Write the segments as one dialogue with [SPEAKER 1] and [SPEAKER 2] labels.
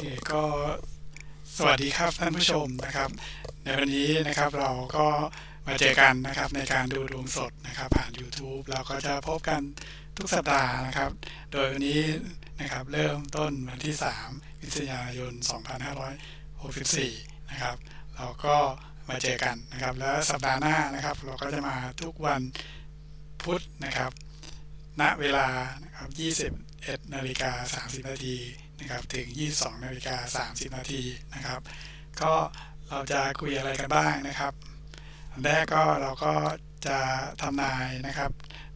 [SPEAKER 1] เคก็สวัสดีครับท่านผู้ชมนะครับ ในวันนี้นะครับเราก็มาเจอกันนะครับในการดูดวงสดนะครับ ผ่าน YouTube เราก็จะพบกันทุกสัปดาห์นะครับ โดยวันนี้นะครับเริ่มต้นวันที่3วิทยายน 2564 นะครับ เราก็มาเจอกันนะครับ แล้วสัปดาห์หน้านะครับ เราก็จะมาทุกวันพุธนะครับ ณเวลานะครับ21นาฬิกา30 นาทีนะครับถึง 22นาฬิกา30 นาทีนะครับ ก็เราจะคุยอะไรกันบ้างนะครับอันแรกก็เราก็จะทำนายนะครับ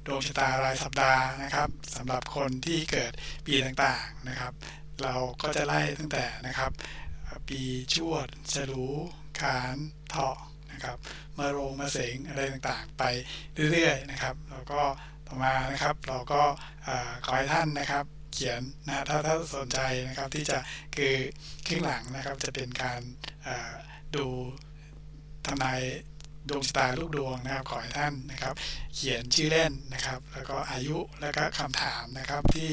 [SPEAKER 1] ดวงชะตารายสัปดาห์นะครับสำหรับคนที่เกิดปีต่างๆนะครับ เราก็จะไล่ตั้งแต่นะครับ ปีชวดฉลูขานเถาะนะครับมะโรงมะเสงอะไรต่างๆ ไปเรื่อยๆนะครับ แล้วก็ ต่อมานะครับเราก็เอ่อขอให้ท่านนะครับเขียนนะถ้าถ้าสนใจนะครับที่จะคือครึ่งหลังนะครับจะเป็นการดูทำนายดวงชะตาลูกดวงนะครับขอให้ท่านนะครับ เขียนชื่อเล่นนะครับ แล้วก็อายุแล้วก็คำถามนะครับที่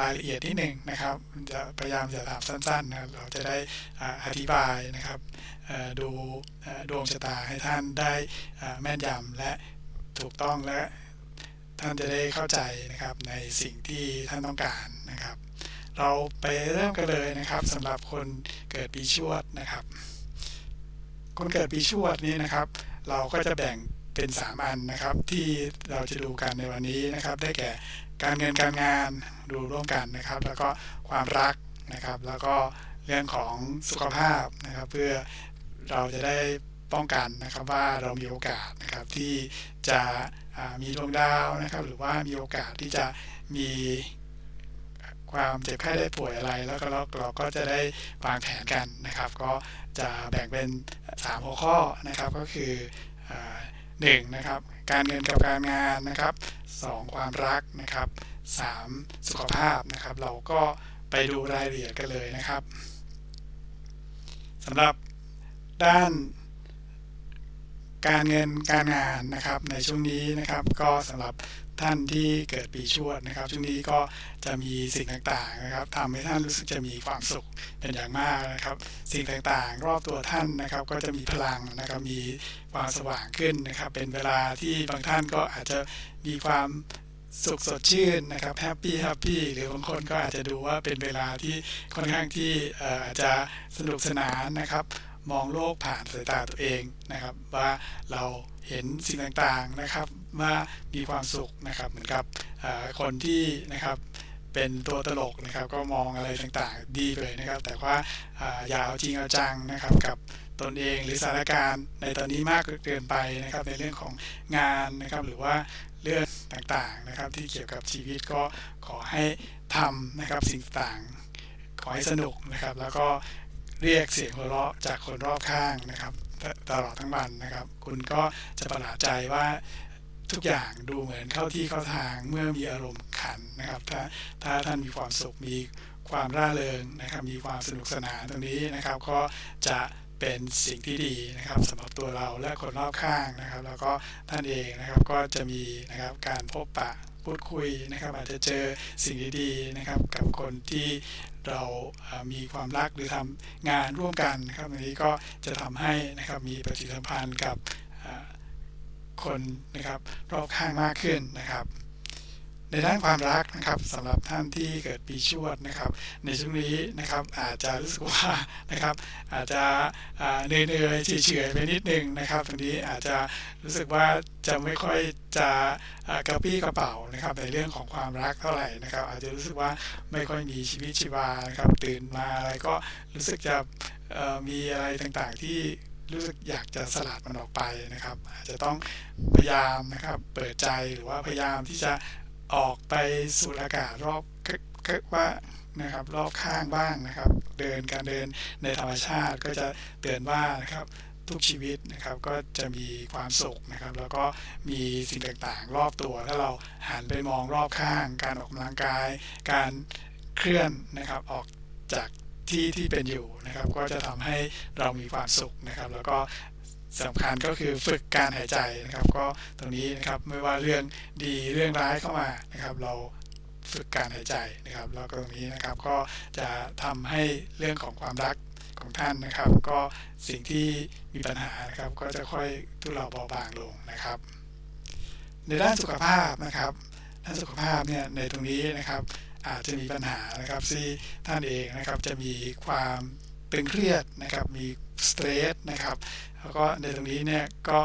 [SPEAKER 1] รายละเอียดนิดหนึ่งนะครับจะพยายามจะถามสั้นๆนะครับเราจะได้อธิบายนะครับดูดวงชะตาให้ท่านได้แม่นยำและถูกต้องและ ท่านจะได้เข้าใจนะครับในสิ่งที่ท่านต้องการนะครับ เราไปเริ่มกันเลยนะครับสำหรับคนเกิดปีชวดนะครับ คนเกิดปีชวดนี้นะครับ เราก็จะแบ่งเป็น 3 อันนะครับ ที่เราจะดูกันในวันนี้นะครับ ได้แก่การเงินการงานดูร่วมกันนะครับ แล้วก็ความรักนะครับ แล้วก็เรื่องของสุขภาพนะครับ เพื่อเราจะได้ ป้องกันนะครับว่าเรามีโอกาสนะครับที่จะมีดวงดาวนะครับ หรือว่ามีโอกาสที่จะมีความเจ็บไข้ได้ป่วยอะไร แล้วก็เราเราก็จะได้วางแผนกันนะครับ ก็จะแบ่งเป็น 3 หัวข้อนะครับก็คือหนึ่งนะครับการเงินกับการงานนะครับสองความรักนะครับสามสุขภาพนะครับ เราก็ไปดูรายละเอียดกันเลยนะครับสำหรับด้าน การเงินการงานนะครับในช่วงนี้นะครับก็สำหรับท่านที่เกิดปีชวดนะครับ ช่วงนี้ก็จะมีสิ่งต่างๆนะครับทำให้ท่านรู้สึกจะมีความสุขเป็นอย่างมากนะครับ สิ่งต่างๆ รอบตัวท่านนะครับ ก็จะมีพลังนะครับมีความสว่างขึ้นนะครับ เป็นเวลาที่บางท่านก็อาจจะมีความสุขสดชื่นนะครับแฮปปี้แฮปปี้หรือบางคนก็อาจจะดูว่าเป็นเวลาที่ค่อนข้างที่อาจจะสนุกสนานนะครับ มองโลกผ่านสายตาตัวเองนะครับ ว่าเราเห็นสิ่งต่างๆนะครับว่ามีความสุขนะครับเหมือนกับคนที่นะครับเป็นตัวตลกนะครับ ก็มองอะไรต่างๆ ดีเลยนะครับ แต่ว่าอย่าเอาจริงเอาจังนะครับกับตนเองหรือสถานการณ์ในตอนนี้มากเกินไปนะครับ ในเรื่องของงานนะครับ หรือว่าเรื่องต่างๆนะครับ ที่เกี่ยวกับชีวิตก็ขอให้ทำนะครับสิ่งต่างๆขอให้สนุกนะครับ แล้วก็ เรียกเสียงหัวเราะจากคนรอบข้างนะครับ ตลอดทั้งวันนะครับ คุณก็จะประหลาดใจว่าทุกอย่างดูเหมือนเข้าที่เข้าทางเมื่อมีอารมณ์ขันนะครับ ถ้าถ้าท่านมีความสุขมีความร่าเริงนะครับ มีความสนุกสนานตรงนี้นะครับ ก็จะเป็นสิ่งที่ดีนะครับสำหรับตัวเราและคนรอบข้างนะครับ แล้วก็ท่านเองนะครับก็จะมีนะครับการพบปะ พูดคุยนะครับ อาจจะเจอสิ่งดีๆนะครับ กับคนที่เรามีความรักหรือทำงานร่วมกันนะครับอันนี้ก็จะทำให้นะครับมีปฏิสัมพันธ์กับคนนะครับรอบข้างมากขึ้นนะครับ ในด้านความรักนะครับสำหรับท่านที่เกิดปีชวดนะครับ ในช่วงนี้นะครับอาจจะรู้สึกว่านะครับอาจจะอ่าเหนื่อยๆเฉยๆไปนิดนึงนะครับตรงนี้อาจจะรู้สึกว่าจะไม่ค่อยจะกระปี้กระเป๋านะครับในเรื่องของความรักเท่าไหร่นะครับ อาจจะรู้สึกว่าไม่ค่อยมีชีวิตชีวานะครับตื่นมาอะไรก็รู้สึกจะมีอะไรต่างๆที่รู้สึกอยากจะสลัดมันออกไปนะครับ อาจจะต้องพยายามนะครับเปิดใจหรือว่าพยายามที่จะ ออกไปสูดอากาศรอบก็ก็ว่านะครับรอบข้างบ้างนะครับ เดินการเดินในธรรมชาติก็จะเตือนว่านะครับทุกชีวิตนะครับก็จะมีความสุขนะครับ แล้วก็มีสิ่งต่างๆ รอบตัว ถ้าเราหันไปมองรอบข้าง การออกกำลังกาย การเคลื่อนนะครับออกจากที่ที่เป็นอยู่นะครับ ก็จะทำให้เรามีความสุขนะครับ แล้วก็ สำคัญก็คือฝึกการหายใจนะครับ ก็ตรงนี้นะครับไม่ว่าเรื่องดีเรื่องร้ายเข้ามานะครับ เราฝึกการหายใจนะครับแล้วก็ตรงนี้นะครับก็จะทำให้เรื่องของความรักของท่านนะครับ ก็สิ่งที่มีปัญหานะครับ ก็จะค่อยทุเลาเบาบางลงนะครับ ในด้านสุขภาพนะครับด้านสุขภาพเนี่ยในตรงนี้นะครับ อาจจะมีปัญหานะครับที่ท่านเองนะครับจะมีความตึงเครียดนะครับมีสเตรสนะครับ แล้วก็ในตรงนี้เนี่ยก็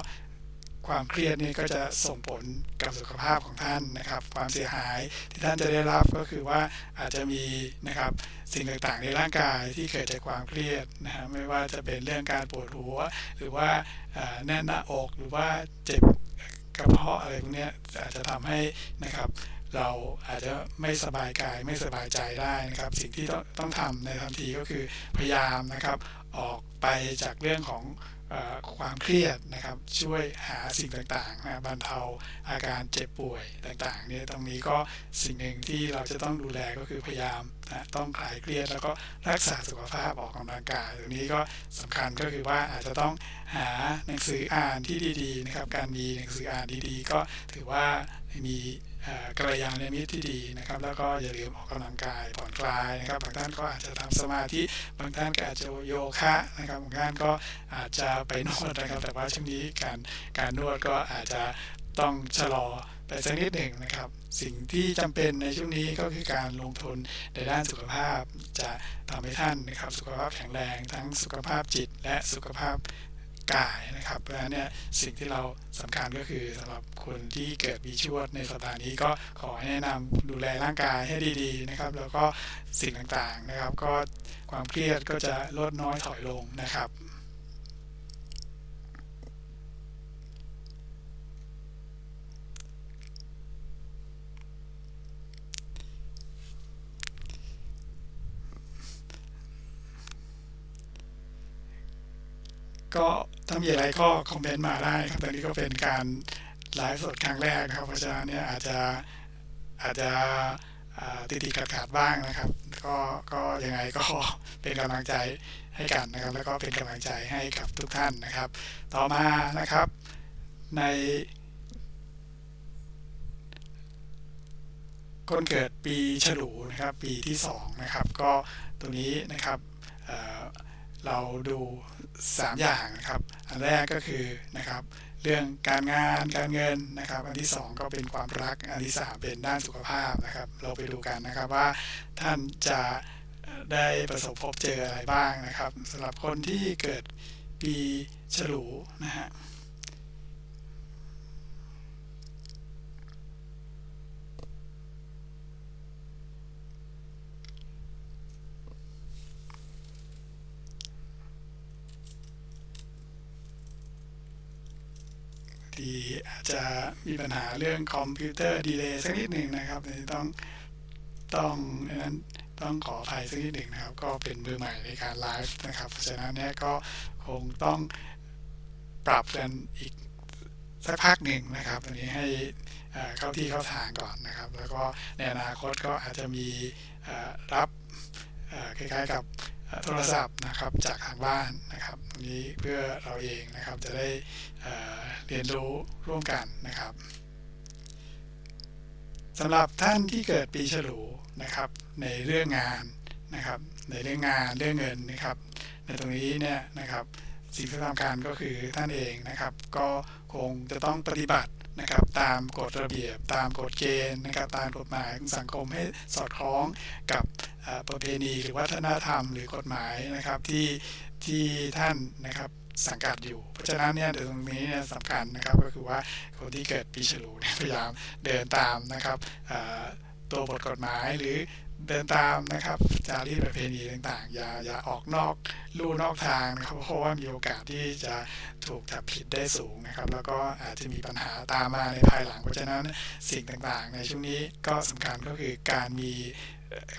[SPEAKER 1] ความเครียดนี่ก็จะส่งผลกับสุขภาพของท่านนะครับ ความเสียหายที่ท่านจะได้รับก็คือว่าอาจจะมีนะครับสิ่งต่างๆในร่างกายที่เกิดจากความเครียดนะฮะไม่ว่าจะเป็นเรื่องการปวดหัว หรือว่าแน่นหน้าอกหรือว่าเจ็บกระเพาะอะไรพวกนี้อาจจะทำให้นะครับเราอาจจะไม่สบายกายไม่สบายใจได้นะครับ สิ่งที่ต้องต้องทำในทันทีก็คือพยายามนะครับออกไปจากเรื่องของ ความเครียดนะครับช่วยหาสิ่งต่างๆนะบรรเทาอาการเจ็บป่วยต่างๆเนี่ยตรงนี้ก็สิ่งหนึ่งที่เราจะต้องดูแลก็คือพยายามนะต้องคลายเครียดแล้วก็รักษาสุขภาพออกกำลังกายตรงนี้ก็สำคัญก็คือว่าอาจจะต้องหาหนังสืออ่านที่ดีๆนะครับการมีหนังสืออ่านดีๆ ก็ถือว่ามี กัลยาณมิตรที่ดีนะครับ แล้วก็อย่าลืมออกกำลังกายผ่อนคลายนะครับ บางท่านก็อาจจะทำสมาธิ บางท่านก็อาจจะโยคะนะครับ บางท่านก็อาจจะไปนวดนะครับ แต่ว่าช่วงนี้การการนวดก็อาจจะต้องชะลอไปสักนิดหนึ่งนะครับ สิ่งที่จำเป็นในช่วงนี้ก็คือการลงทุนในด้านสุขภาพจะทำให้ท่านนะครับ สุขภาพแข็งแรงทั้งสุขภาพจิตและสุขภาพ กายนะครับเพราะฉะนั้นเนี่ยสิ่งที่เราสำคัญก็คือสำหรับคนที่เกิดปีชวดในสัปดาห์นี้ก็ขอแนะนำดูแลร่างกายให้ดีๆนะครับ แล้วก็สิ่งต่างๆนะครับ ก็ความเครียดก็จะลดน้อยถอยลงนะครับก็ ถ้ามีอะไรก็คอมเมนต์มาได้ครับตอนนี้ก็เป็นการไลฟ์สดครั้งแรกนะครับ เพราะฉะนั้นเนี่ยอาจจะอาจจะติดติดขัดขัดบ้างนะครับ ก็ก็ยังไงก็เป็นกำลังใจให้กันนะครับ แล้วก็เป็นกำลังใจให้กับทุกท่านนะครับ ต่อมานะครับใน คนเกิดปีฉลูนะครับ ปีที่2นะครับ ก็ตรงนี้นะครับเเราดู 3 อย่างนะครับ อันแรกก็คือนะครับเรื่องการงานการเงินนะครับ อันที่ 2 ก็เป็นความรัก อันที่ 3 เป็นด้านสุขภาพนะครับ เราไปดูกันนะครับว่าท่านจะได้ประสบพบเจออะไรบ้างนะครับสำหรับคนที่เกิดปีฉลูนะฮะ ที่อาจจะมีปัญหาเรื่องคอมพิวเตอร์ดีเลย์สักนิดหนึ่งนะครับต้องต้องนั้นต้องขออภัยสักนิดหนึ่งนะครับ ก็เป็นมือใหม่ในการไลฟ์นะครับเพราะฉะนั้นเนี่ยก็คงต้องปรับกันอีกสักพักหนึ่งนะครับตรงนี้ให้เข้าที่เข้าทางก่อนนะครับ แล้วก็ในอนาคตก็อาจจะมีรับคล้ายๆกับ โทรศัพท์นะครับจากทางบ้านนะครับตรงนี้เพื่อเราเองนะครับจะได้เรียนรู้ร่วมกันนะครับสำหรับท่านที่เกิดปีฉลูนะครับในเรื่องงานนะครับในเรื่องงานเรื่องเงินนะครับ ในตรงนี้เนี่ยนะครับสิ่งที่สำคัญก็คือท่านเองนะครับ ก็คงจะต้องปฏิบัตินะครับตามกฎระเบียบ ตามกฎเกณฑ์นะครับ ตามกฎหมายของสังคมให้สอดคล้องกับ ประเพณีหรือวัฒนธรรมหรือกฎหมายนะครับที่ที่ท่านนะครับสังกัดอยู่ เพราะฉะนั้นเนี่ยตรงนี้เนี่ยสำคัญนะครับก็คือว่าคนที่เกิดปีฉลูพยายามเดินตามนะครับตัวบทกฎหมายหรือเดินตามนะครับจารีตประเพณีต่างๆ อย่าอย่าออกนอกลู่นอกทางนะครับเพราะว่ามีโอกาสที่จะถูกจับผิดได้สูงนะครับ แล้วก็อาจจะมีปัญหาตามมาในภายหลัง เพราะฉะนั้นสิ่งต่างๆ ในช่วงนี้ก็สำคัญก็คือการมี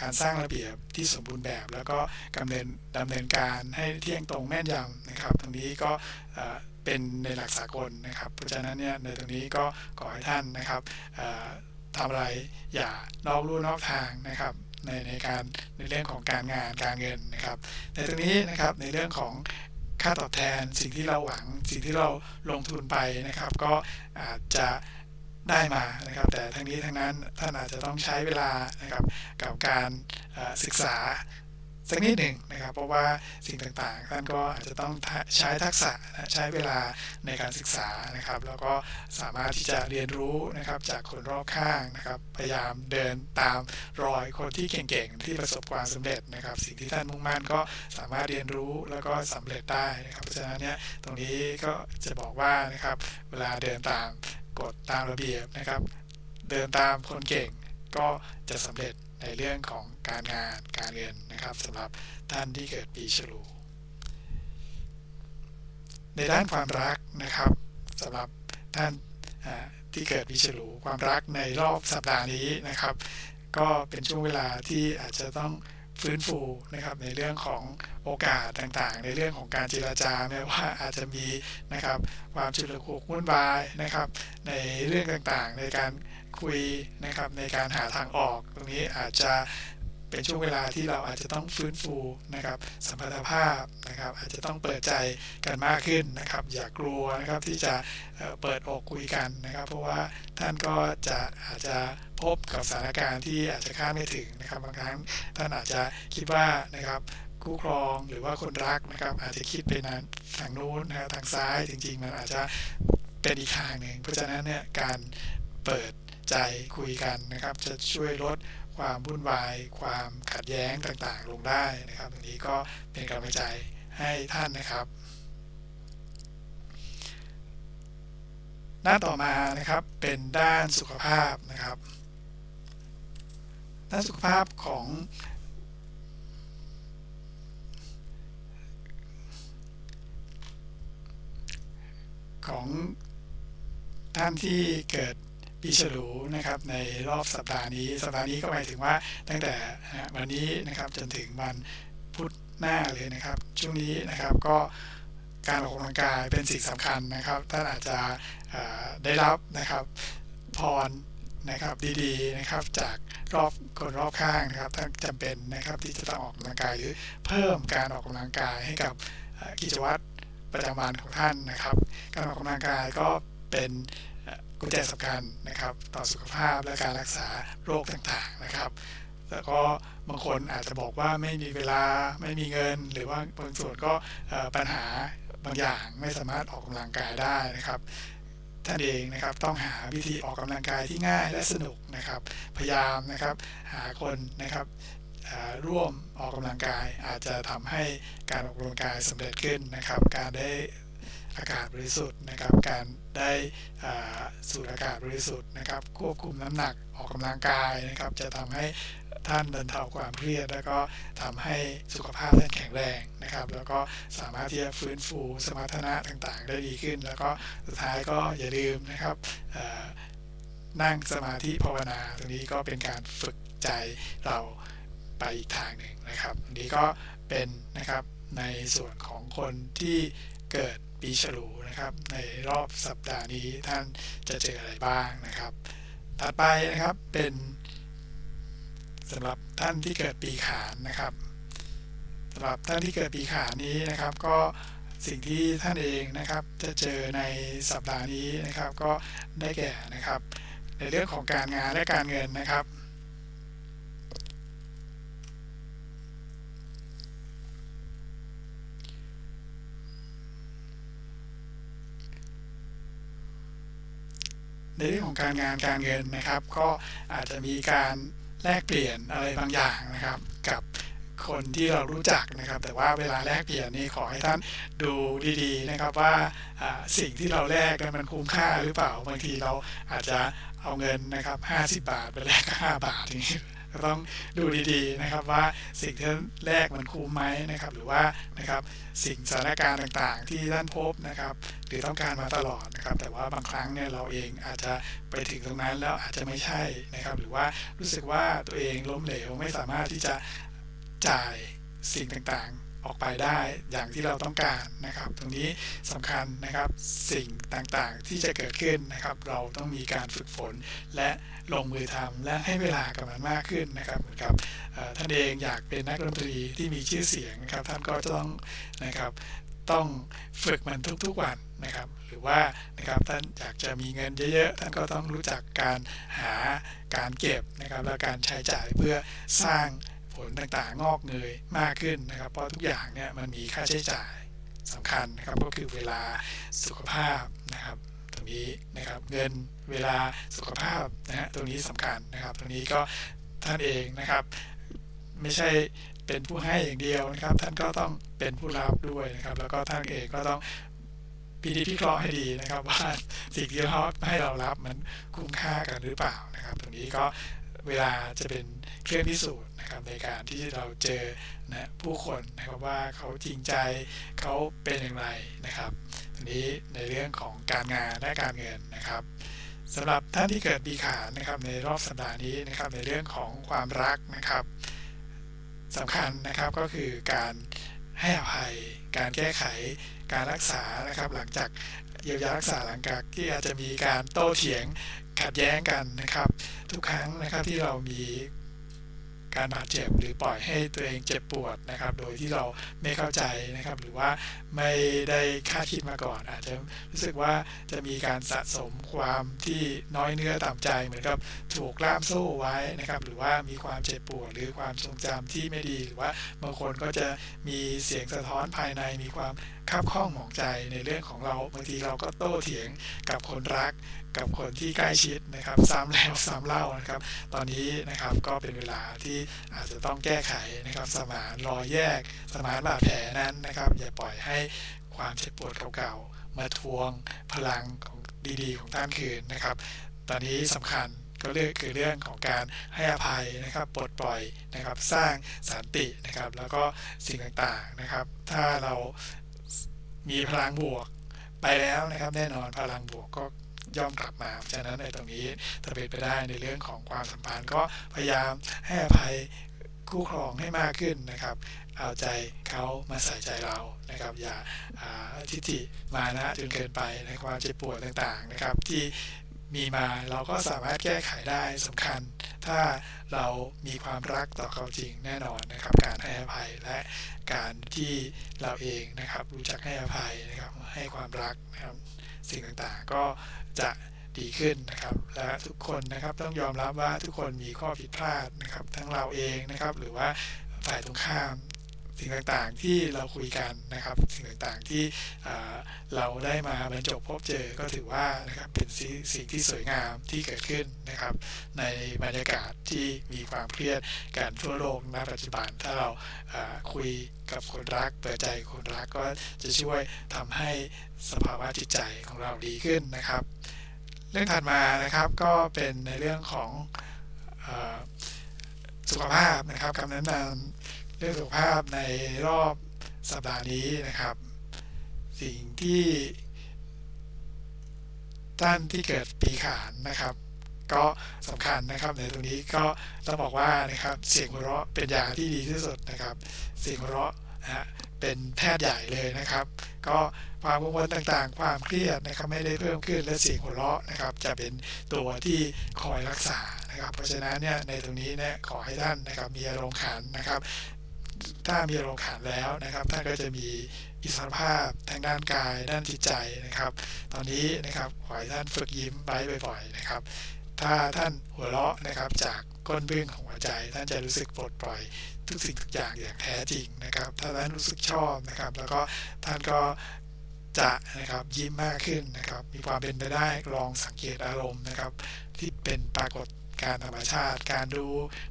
[SPEAKER 1] การสร้างระเบียบที่สมบูรณ์แบบ แล้วก็ดำเนินดำเนินการให้เที่ยงตรงแม่นยำนะครับ ตรงนี้ก็เป็นในหลักสากลนะครับ เพราะฉะนั้นเนี่ยในตรงนี้ก็ขอให้ท่านนะครับทำอะไรอย่านอกลู่นอกทางนะครับในในการในเรื่องของการงานการเงินนะครับ ในตรงนี้นะครับในเรื่องของค่าตอบแทนสิ่งที่เราหวังสิ่งที่เราลงทุนไปนะครับ ก็อาจจะ ได้มานะครับ แต่ทั้งนี้ทั้งนั้นท่านอาจจะต้องใช้เวลานะครับกับการศึกษาสักนิดหนึ่งนะครับ เพราะว่าสิ่งต่างๆ ท่านก็อาจจะต้องใช้ทักษะใช้เวลาในการศึกษานะครับ แล้วก็สามารถที่จะเรียนรู้นะครับจากคนรอบข้างนะครับ พยายามเดินตามรอยคนที่เก่งๆ ที่ประสบความสำเร็จนะครับ สิ่งที่ท่านมุ่งมั่นก็สามารถเรียนรู้แล้วก็สำเร็จได้นะครับเพราะฉะนั้นเนี่ยตรงนี้ก็จะบอกว่านะครับเวลาเดินตาม กฎตามระเบียบนะครับ เดินตามคนเก่งก็จะสำเร็จในเรื่องของการงานการเงินนะครับสำหรับท่านที่เกิดปีฉลู ในด้านความรักนะครับสำหรับท่านที่เกิดปีฉลูความรักในรอบสัปดาห์นี้นะครับ ก็เป็นช่วงเวลาที่อาจจะต้อง ฟื้นฟูนะครับในเรื่องของโอกาสต่างๆ ในเรื่องของการเจรจาแม้ว่าอาจจะมีนะครับความชุลมุนวุ่นวายนะครับ ในเรื่องต่างๆ ในการคุยนะครับในการหาทางออก ตรงนี้อาจจะ เป็นช่วงเวลาที่เราอาจจะต้องฟื้นฟูนะครับสัมพันธภาพนะครับ อาจจะต้องเปิดใจกันมากขึ้นนะครับ อย่ากลัวนะครับที่จะเปิดอกคุยกันนะครับ เพราะว่าท่านก็จะอาจจะพบกับสถานการณ์ที่อาจจะคาดไม่ถึงนะครับบางครั้งท่านอาจจะคิดว่านะครับคู่ครองหรือว่าคนรักนะครับ อาจจะคิดไปนั้นทางนู้นนะครับทางซ้ายจริงๆ มันอาจจะเป็นอีกทางหนึ่งเพราะฉะนั้นเนี่ยการเปิด ใจคุยกันนะครับ จะช่วยลดความวุ่นวาย ความขัดแย้งต่างๆ ลงได้นะครับตรงนี้ก็เป็นกำลังใจให้ท่านนะครับด้าต่อมานะครับเป็นด้านสุขภาพนะครับ ด้านสุขภาพของ ของท่านที่เกิด ปีฉลูนะครับในรอบสัปดาห์นี้ สัปดาห์นี้ก็หมายถึงว่าตั้งแต่วันนี้นะครับจนถึงวันพุธหน้าเลยนะครับ ช่วงนี้นะครับก็การออกกำลังกายเป็นสิ่งสำคัญนะครับท่านอาจจะได้รับนะครับพรนะครับดีๆนะครับจากรอบคนรอบข้างนะครับท่านจำเป็นนะครับที่จะต้องออกกำลังกายหรือเพิ่มการออกกำลังกายให้กับกิจวัตรประจำวันของท่านนะครับ การออกกำลังกายก็เป็น เอ่อกุญแจสำคัญนะครับ ต่อสุขภาพและการรักษาโรคต่างๆนะครับแล้วก็บางคนอาจจะบอกว่าไม่มีเวลาไม่มีเงิน หรือว่าบางส่วนก็ปัญหาบางอย่างไม่สามารถออกกำลังกายได้นะครับท่านเองนะครับต้องหาวิธีออกกำลังกายที่ง่ายและสนุกนะครับ พยายามนะครับหาคนนะครับร่วมออกกำลังกาย อาจจะทำให้การออกกำลังกายสำเร็จขึ้นนะครับ การได้อากาศบริสุทธิ์นะครับการ ได้สูดอากาศบริสุทธิ์นะครับ ควบคุมน้ำหนักออกกำลังกายนะครับ จะทำให้ท่านบรรเทาความเครียด แล้วก็ทำให้สุขภาพท่านแข็งแรงนะครับ แล้วก็สามารถที่จะฟื้นฟูสมรรถนะต่างๆ ได้ดีขึ้น แล้วก็สุดท้ายก็อย่าลืมนะครับนั่งสมาธิภาวนาตรงนี้ก็เป็นการฝึกใจเราไปอีกทางหนึ่งนะครับนี้ก็เป็นนะครับในส่วนของคนที่เกิด ปีฉลูนะครับ ในรอบสัปดาห์นี้ท่านจะเจออะไรบ้างนะครับ ถัดไปนะครับเป็นสำหรับท่านที่เกิดปีขานนะครับสำหรับท่านที่เกิดปีขานนี้นะครับ ก็สิ่งที่ท่านเองนะครับจะเจอในสัปดาห์นี้นะครับ ก็ได้แก่นะครับ ในเรื่องของการงานและการเงินนะครับ ในเรื่องของการงานการเงินนะครับ ก็อาจจะมีการแลกเปลี่ยนอะไรบางอย่างนะครับ กับคนที่เรารู้จักนะครับ แต่ว่าเวลาแลกเปลี่ยนนี่ขอให้ท่านดูดีๆนะครับว่าสิ่งที่เราแลกนั้นมันคุ้มค่าหรือเปล่าบางทีเราอาจจะเอาเงินนะครับ 50 บาทไปแลกกับ5บาทอย่างนี้็ต้องดูดีๆนะครับว่าสิ่งที่แรกมันคุ้มไหมนะครับหรือว่านะครับสิ่งสถานการณ์ต่างๆ ที่ท่านพบนะครับหรือต้องการมาตลอดนะครับแต่ว่าบางครั้งเนี่ยเราเองอาจจะไปถึงตรงนั้นแล้วอาจจะไม่ใช่นะครับหรือว่ารู้สึกว่าตัวเองล้มเหลวไม่สามารถที่จะจ่ายสิ่งต่างๆ ออกไปได้อย่างที่เราต้องการนะครับ ตรงนี้สำคัญนะครับสิ่งต่างๆที่จะเกิดขึ้นนะครับ เราต้องมีการฝึกฝนและลงมือทำและให้เวลากับมันมากขึ้นนะครับเหมือนกับท่านเองอยากเป็นนักดนตรีที่มีชื่อเสียงนะครับ ท่านก็ต้องนะครับต้องฝึกมันทุกๆวันนะครับ หรือว่านะครับท่านอยากจะมีเงินเยอะๆ ท่านก็ต้องรู้จักการหาการเก็บนะครับ และการใช้จ่ายเพื่อสร้าง ผลต่างๆ งอกเงยมากขึ้นนะครับ เพราะทุกอย่างเนี่ยมันมีค่าใช้จ่ายสำคัญนะครับก็คือเวลาสุขภาพนะครับตรงนี้นะครับเงินเวลาสุขภาพนะฮะตรงนี้สำคัญนะครับ ตรงนี้ก็ท่านเองนะครับ ไม่ใช่เป็นผู้ให้อย่างเดียวนะครับ ท่านก็ต้องเป็นผู้รับด้วยนะครับ แล้วก็ท่านเองก็ต้องพินิจพิเคราะห์ให้ดีนะครับ ว่าสิ่งที่เขาให้เรารับมันคุ้มค่ากันหรือเปล่านะครับ ตรงนี้ก็ เวลาจะเป็นเครื่องพิสูจน์นะครับในการที่เราเจอนะผู้คนนะครับว่าเขาจริงใจเขาเป็นอย่างไรนะครับตรงนี้ในเรื่องของการงานและการเงินนะครับสำหรับท่านที่เกิดปีขานนะครับในรอบสัปดาห์นี้นะครับในเรื่องของความรักนะครับสำคัญนะครับก็คือการให้อภัย การแก้ไข การรักษานะครับหลังจากเยียวยารักษาหลังจากที่อาจจะมีการโต้เถียง ขัดแย้งกันนะครับ ทุกครั้งนะครับที่เรามีการบาดเจ็บหรือปล่อยให้ตัวเองเจ็บปวดนะครับ โดยที่เราไม่เข้าใจนะครับ หรือว่าไม่ได้คาดคิดมาก่อน อาจจะรู้สึกว่าจะมีการสะสมความที่น้อยเนื้อต่ำใจ เหมือนกับถูกล่ามโซ่ไว้นะครับ หรือว่ามีความเจ็บปวด หรือความทรงจำที่ไม่ดี หรือว่าบางคนก็จะมีเสียงสะท้อนภายในมีความคับข้องหมองใจในเรื่องของเราบางทีเราก็โต้เถียงกับคนรัก กับคนที่ใกล้ชิดนะครับ ซ้ำแล้วซ้ำเล่านะครับ ตอนนี้นะครับก็เป็นเวลาที่อาจจะต้องแก้ไขนะครับ สมานรอยแยก สมานบาดแผลนั้นนะครับ อย่าปล่อยให้ความเจ็บปวดเก่าๆมาทวงพลังของดีๆ ของท่านคืนนะครับ ตอนนี้สำคัญก็เรื่องคือเรื่องของการให้อภัยนะครับปลดปล่อยนะครับสร้างสันตินะครับ แล้วก็สิ่งต่างๆนะครับ ถ้าเรา มีพลังบวกไปแล้วนะครับ แน่นอนพลังบวกก็ย่อมกลับมา ฉะนั้นในตรงนี้ถ้าเป็นไปได้ในเรื่องของความสัมพันธ์ก็พยายามให้อภัยคู่ครองให้มากขึ้นนะครับ เอาใจเขามาใส่ใจเรานะครับ อย่าทิฏฐิมานะจนเกินไปในความเจ็บปวดต่างๆนะครับ ที่ มีมาเราก็สามารถแก้ไขได้สำคัญ ถ้าเรามีความรักต่อเขาจริงแน่นอนนะครับ การให้อภัยและการที่เราเองนะครับรู้จักให้อภัยนะครับให้ความรักนะครับสิ่งต่างๆก็จะดีขึ้นนะครับ และทุกคนนะครับต้องยอมรับว่าทุกคนมีข้อผิดพลาดนะครับ ทั้งเราเองนะครับ หรือว่าฝ่ายตรงข้าม สิ่งต่างๆที่เราคุยกันนะครับ สิ่งต่างๆที่เราได้มาบรรจบพบเจอก็ถือว่านะครับเป็นสิ่งที่สวยงามที่เกิดขึ้นนะครับ ในบรรยากาศที่มีความเครียดกันทั่วโลกณปัจจุบันถ้าเราคุยกับคนรักเปิดใจคนรักก็จะช่วยทำให้สภาวะจิตใจของเราดีขึ้นนะครับ เรื่องถัดมานะครับก็เป็นในเรื่องของสุขภาพนะครับคำแนะนำ เรื่องสุขภาพในรอบสัปดาห์นี้นะครับ สิ่งที่ท่านที่เกิดปีขานนะครับ ก็สำคัญนะครับในตรงนี้ก็ต้องบอกว่านะครับเสียงหัวเราะเป็นยาที่ดีที่สุดนะครับ เสียงหัวเราะนะเป็นแพทย์ใหญ่เลยนะครับ ก็ความกังวลต่างๆ ความเครียดนะครับไม่ได้เพิ่มขึ้นและเสียงหัวเราะนะครับ จะเป็นตัวที่คอยรักษานะครับ เพราะฉะนั้นเนี่ยในตรงนี้เนี่ยขอให้ท่านนะครับมีอารมณ์ขันนะครับ ถ้ามีอารมณ์ขันแล้วนะครับท่านก็จะมีอิสรภาพทางด้านกายด้านจิตใจนะครับ ตอนนี้นะครับขอให้ท่านฝึกยิ้มไปบ่อยๆนะครับ ถ้าท่านหัวเราะนะครับจากก้นเบึ้องของหัวใจ ท่านจะรู้สึกปลดปล่อยทุกสิ่งทุกอย่างอย่างแท้จริงนะครับ ถ้าท่านรู้สึกชอบนะครับ แล้วก็ท่านก็จะนะครับยิ้มมากขึ้นนะครับ มีความเป็นไปได้ลองสังเกตอารมณ์นะครับ ที่เป็นปรากฏ การธรรมชาติ การดู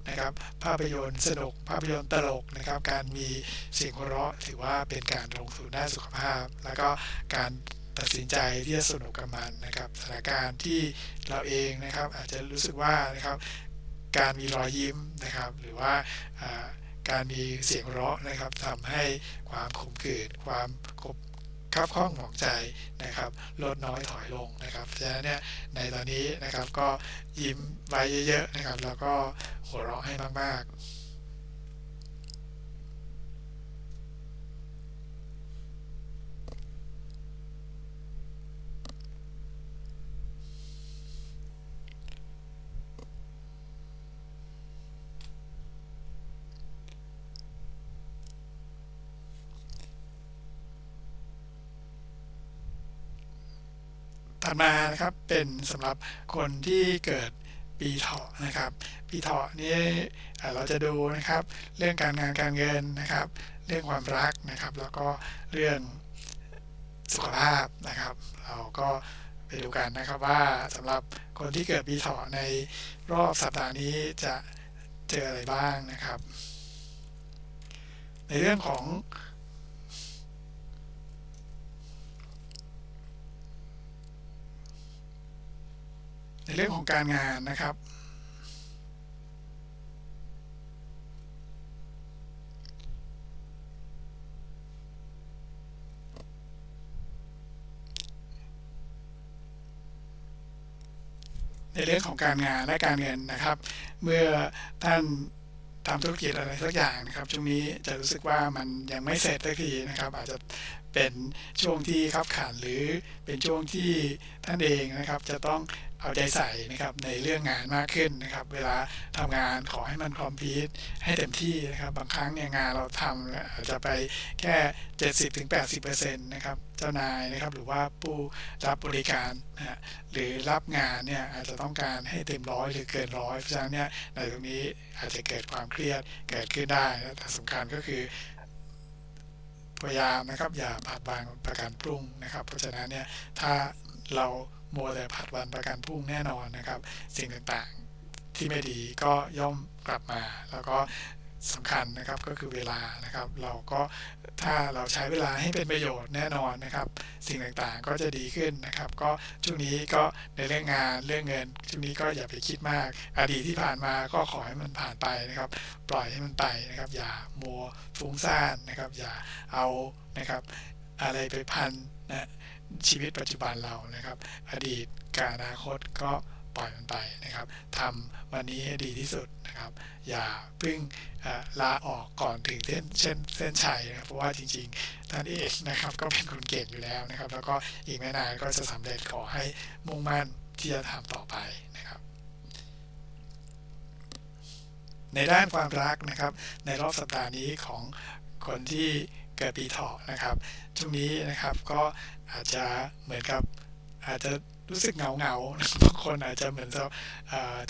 [SPEAKER 1] นะครับภาพยนตร์สนุกภาพยนตร์ตลกนะครับ การมีเสียงหัวเราะถือว่าเป็นการลงทุนด้านสุขภาพ แล้วก็การตัดสินใจที่จะสนุกกับมันนะครับสถานการณ์ที่เราเองนะครับ อาจจะรู้สึกว่านะครับ การมีรอยยิ้มนะครับ หรือว่าการมีเสียงเราะนะครับทำให้ความขมขื่นความคบ คับข้องหมองใจนะครับลดน้อยถอยลงนะครับฉะนั้นเนี่ยในตอนนี้นะครับก็ยิ้มไว้เยอะๆนะครับ แล้วก็หัวเราะให้มากๆ ถัดมานะครับเป็นสำหรับคนที่เกิดปีเถาะนะครับ ปีเถาะนี่เอ่อเราจะดูนะครับเรื่องการงานการเงินนะครับ เรื่องความรักนะครับ แล้วก็เรื่องสุขภาพนะครับ เราก็ไปดูกันนะครับว่าสำหรับคนที่เกิดปีเถาะในรอบสัปดาห์นี้จะเจออะไรบ้างนะครับ ในเรื่องของ ในเรื่องของการงานนะครับ ในเรื่องของการงานและการเงินนะครับ เมื่อท่านทำธุรกิจอะไรสักอย่างนะครับช่วงนี้จะรู้สึกว่ามันยังไม่เสร็จสักทีนะครับ อาจจะเป็นช่วงที่ขับขันหรือเป็นช่วงที่ท่านเองนะครับ จะต้อง เอาใจใส่นะครับในเรื่องงานมากขึ้นนะครับ เวลาทำงานขอให้มันคอมพลีทให้เต็มที่นะครับ บางครั้งเนี่ยงานเราทำอาจจะไปแค่ 70-80%นะครับเจ้านายนะครับหรือว่าผู้รับบริการนะหรือรับงานเนี่ยอาจจะต้องการให้เต็มร้อยหรือเกินร้อยเพราะฉะนั้นเนี่ยในตรงนี้อาจจะเกิดความเครียดเกิดขึ้นได้นะแต่สำคัญก็คือพยายามนะครับอย่าผัดวันประกันพรุ่งนะครับ เพราะฉะนั้นเนี่ยถ้าเรา มวแต่ผัดวันประกันพรุ่งแน่นอนนะครับ สิ่งต่างๆที่ไม่ดีก็ย่อมกลับมา แล้วก็สำคัญนะครับก็คือเวลานะครับ เราก็ถ้าเราใช้เวลาให้เป็นประโยชน์แน่นอนนะครับ สิ่งต่างๆก็จะดีขึ้นนะครับ ก็ช่วงนี้ก็ในเรื่องงานเรื่องเงินช่วงนี้ก็อย่าไปคิดมาก อดีตที่ผ่านมาก็ขอให้มันผ่านไปนะครับ ปล่อยให้มันไปนะครับ อย่ามัวฟุ้งซ่านนะครับ อย่าเอานะครับ อะไรไปพันนะ ชีวิตปัจจุบันเรานะครับ อดีตกับอนาคตก็ปล่อยมันไปนะครับทำวันนี้ให้ดีที่สุดนะครับ อย่าเพิ่งลาออกก่อนถึงเส้นเช่นเส้นชัยนะครับเพราะว่าจริงๆท่านเองนะครับ ก็เป็นคนเก่งอยู่แล้วนะครับ แล้วก็อีกไม่นานก็จะสำเร็จขอให้มุ่งมั่นที่จะทำต่อไปนะครับ ในด้านความรักนะครับ ในรอบสัปดาห์นี้ของคนที่เกิดปีเถาะนะครับช่วงนี้นะครับก็ อาจจะเหมือนกับอาจจะรู้สึกเหงาเงาๆบางคนอาจจะเหมือนกับ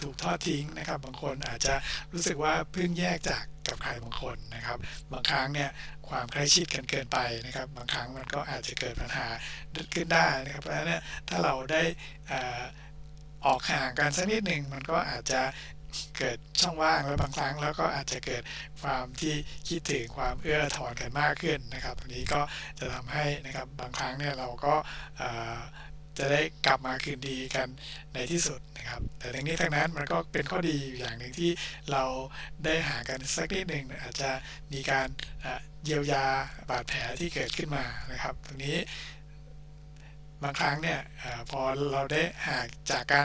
[SPEAKER 1] ถูกทอดทิ้งนะครับ บางคนอาจจะรู้สึกว่าเพิ่งแยกจากกับใครบางคนนะครับ บางครั้งเนี่ยความใกล้ชิดกันเกินไปนะครับ บางครั้งมันก็อาจจะเกิดปัญหาขึ้นได้นะครับ เพราะฉะนั้นถ้าเราได้ออกห่างกันสักนิดหนึ่งมันก็อาจจะ เกิดช่องว่างและบางครั้ง แล้วก็อาจจะเกิดความที่คิดถึงความเอื้ออาทอนกันมากขึ้นนะครับตรงนี้ก็จะทำให้นะครับบางครั้งเนี่ยเราก็จะได้กลับมาคืนดีกันในที่สุดนะครับ แต่ทั้งนี้ทั้งนั้นมันก็เป็นข้อดีอย่างหนึ่งที่เราได้หากันสักนิดหนึ่งอาจจะมีการเยียวยาบาดแผลที่เกิดขึ้นมานะครับ ตรงนี้บางครั้งเนี่ยอพอเราได้ห่างจากการ